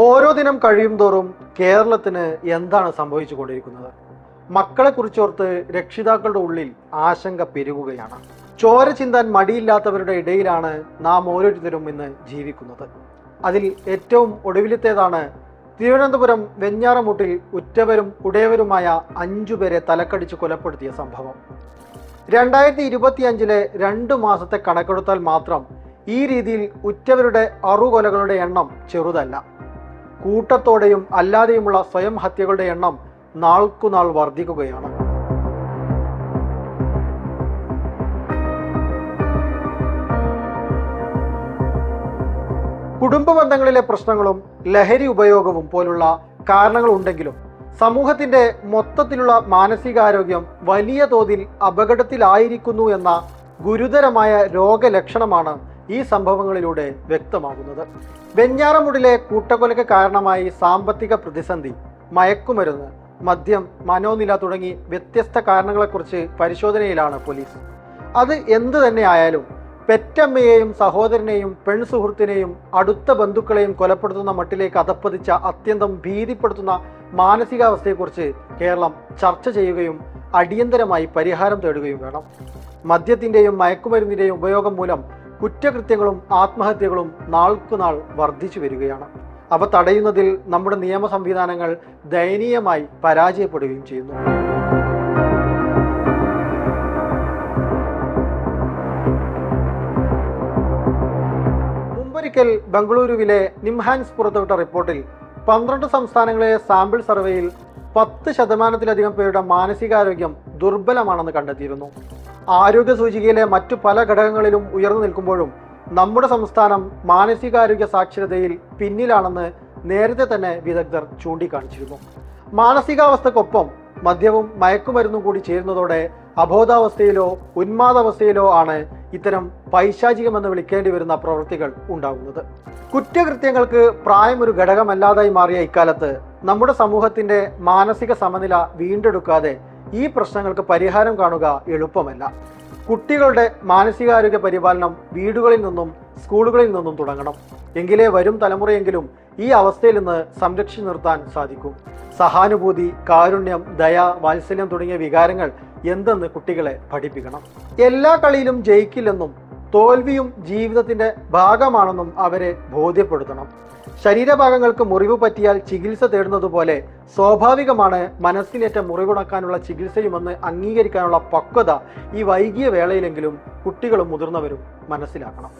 ഓരോ ദിനം കഴിയും തോറും കേരളത്തിന് എന്താണ് സംഭവിച്ചു കൊണ്ടിരിക്കുന്നത് മക്കളെ കുറിച്ചോർത്ത് രക്ഷിതാക്കളുടെ ഉള്ളിൽ ആശങ്ക പെരുകുകയാണ്. ചോര ചിന്താൻ മടിയില്ലാത്തവരുടെ ഇടയിലാണ് നാം ഓരോരുത്തരും ഇന്ന് ജീവിക്കുന്നത്. അതിൽ ഏറ്റവും ഒടുവിലത്തേതാണ് തിരുവനന്തപുരം വെഞ്ഞാറമൂട്ടിൽ ഉറ്റവരും ഉടയവരുമായ അഞ്ചുപേരെ തലക്കടിച്ച് കൊലപ്പെടുത്തിയ സംഭവം. രണ്ടായിരത്തി ഇരുപത്തിയഞ്ചിലെ രണ്ട് മാസത്തെ കണക്കെടുത്താൽ മാത്രം ഈ രീതിയിൽ ഉറ്റവരുടെ അറുകൊലകളുടെ എണ്ണം ചെറുതല്ല. കൂട്ടത്തോടെയും അല്ലാതെയുമുള്ള സ്വയം ഹത്യകളുടെ എണ്ണം നാൾക്കുനാൾ വർദ്ധിക്കുകയാണ്. കുടുംബ ബന്ധങ്ങളിലെ പ്രശ്നങ്ങളും ലഹരി ഉപയോഗവും പോലുള്ള കാരണങ്ങളുണ്ടെങ്കിലും സമൂഹത്തിന്റെ മൊത്തത്തിലുള്ള മാനസികാരോഗ്യം വലിയ തോതിൽ അപകടത്തിലായിരിക്കുന്നു എന്ന ഗുരുതരമായ രോഗലക്ഷണമാണ് ഈ സംഭവങ്ങളിലൂടെ വ്യക്തമാകുന്നത്. വെഞ്ഞാറമുടിലെ കൂട്ടക്കൊലയ്ക്ക് കാരണമായി സാമ്പത്തിക പ്രതിസന്ധി മയക്കുമരുന്ന് മദ്യം മനോനില തുടങ്ങി വ്യത്യസ്ത കാരണങ്ങളെക്കുറിച്ച് പരിശോധനയിലാണ് പോലീസ്. അത് എന്തു തന്നെ ആയാലും പെറ്റമ്മയെയും സഹോദരനെയും പെൺസുഹൃത്തിനെയും അടുത്ത ബന്ധുക്കളെയും കൊലപ്പെടുത്തുന്ന മട്ടിലേക്ക് അധപ്പതിച്ച അത്യന്തം ഭീതിപ്പെടുത്തുന്ന മാനസികാവസ്ഥയെക്കുറിച്ച് കേരളം ചർച്ച ചെയ്യുകയും അടിയന്തരമായി പരിഹാരം തേടുകയും വേണം. മദ്യത്തിന്റെയും മയക്കുമരുന്നിന്റെയും ഉപയോഗം മൂലം കുറ്റകൃത്യങ്ങളും ആത്മഹത്യകളും നാൾക്കുനാൾ വർദ്ധിച്ചു വരികയാണ്. അവ തടയുന്നതിൽ നമ്മുടെ നിയമ സംവിധാനങ്ങൾ ദയനീയമായി പരാജയപ്പെടുകയും ചെയ്യുന്നു. മുമ്പൊരിക്കൽ ബംഗളൂരുവിലെ നിംഹാൻസ് പുറത്തുവിട്ട റിപ്പോർട്ടിൽ പന്ത്രണ്ട് സംസ്ഥാനങ്ങളിലെ സാമ്പിൾ സർവേയിൽ പത്ത് ശതമാനത്തിലധികം പേരുടെ മാനസികാരോഗ്യം ദുർബലമാണെന്ന് കണ്ടെത്തിയിരുന്നു. ആരോഗ്യ സൂചികയിലെ മറ്റു പല ഘടകങ്ങളിലും ഉയർന്നു നിൽക്കുമ്പോഴും നമ്മുടെ സംസ്ഥാനം മാനസികാരോഗ്യ സാക്ഷരതയിൽ പിന്നിലാണെന്ന് നേരത്തെ തന്നെ വിദഗ്ധർ ചൂണ്ടിക്കാണിച്ചിരുന്നു. മാനസികാവസ്ഥക്കൊപ്പം മദ്യവും മയക്കുമരുന്നും കൂടി ചേരുന്നതോടെ അബോധാവസ്ഥയിലോ ഉന്മാദാവസ്ഥയിലോ ആണ് ഇത്തരം പൈശാചികമെന്ന് വിളിക്കേണ്ടി വരുന്ന പ്രവൃത്തികൾ ഉണ്ടാകുന്നത്. കുറ്റകൃത്യങ്ങൾക്ക് പ്രായം ഒരു ഘടകമല്ലാതായി മാറിയ ഇക്കാലത്ത് നമ്മുടെ സമൂഹത്തിന്റെ മാനസിക സമനില വീണ്ടെടുക്കാതെ ഈ പ്രശ്നങ്ങൾക്ക് പരിഹാരം കാണുക എളുപ്പമല്ല. കുട്ടികളുടെ മാനസികാരോഗ്യ പരിപാലനം വീടുകളിൽ നിന്നും സ്കൂളുകളിൽ നിന്നും തുടങ്ങണം. എങ്കിലേ വരും തലമുറയെങ്കിലും ഈ അവസ്ഥയിൽ നിന്ന് സംരക്ഷിച്ചു നിർത്താൻ സാധിക്കും. സഹാനുഭൂതി കാരുണ്യം ദയ വാത്സല്യം തുടങ്ങിയ വികാരങ്ങൾ എന്തെന്ന് കുട്ടികളെ പഠിപ്പിക്കണം. എല്ലാ കളിയിലും ജയിക്കില്ലെന്നും തോൽവിയും ജീവിതത്തിന്റെ ഭാഗമാണെന്നും അവരെ ബോധ്യപ്പെടുത്തണം. ശരീരഭാഗങ്ങൾക്ക് മുറിവ് പറ്റിയാൽ ചികിത്സ തേടുന്നതുപോലെ സ്വാഭാവികമാണ് മനസ്സിനേറ്റ മുറിവുണക്കാനുള്ള ചികിത്സയുമെന്ന് അംഗീകരിക്കാനുള്ള പക്വത ഈ വൈകിയ വേളയിലെങ്കിലും കുട്ടികളും മുതിർന്നവരും മനസ്സിലാക്കണം.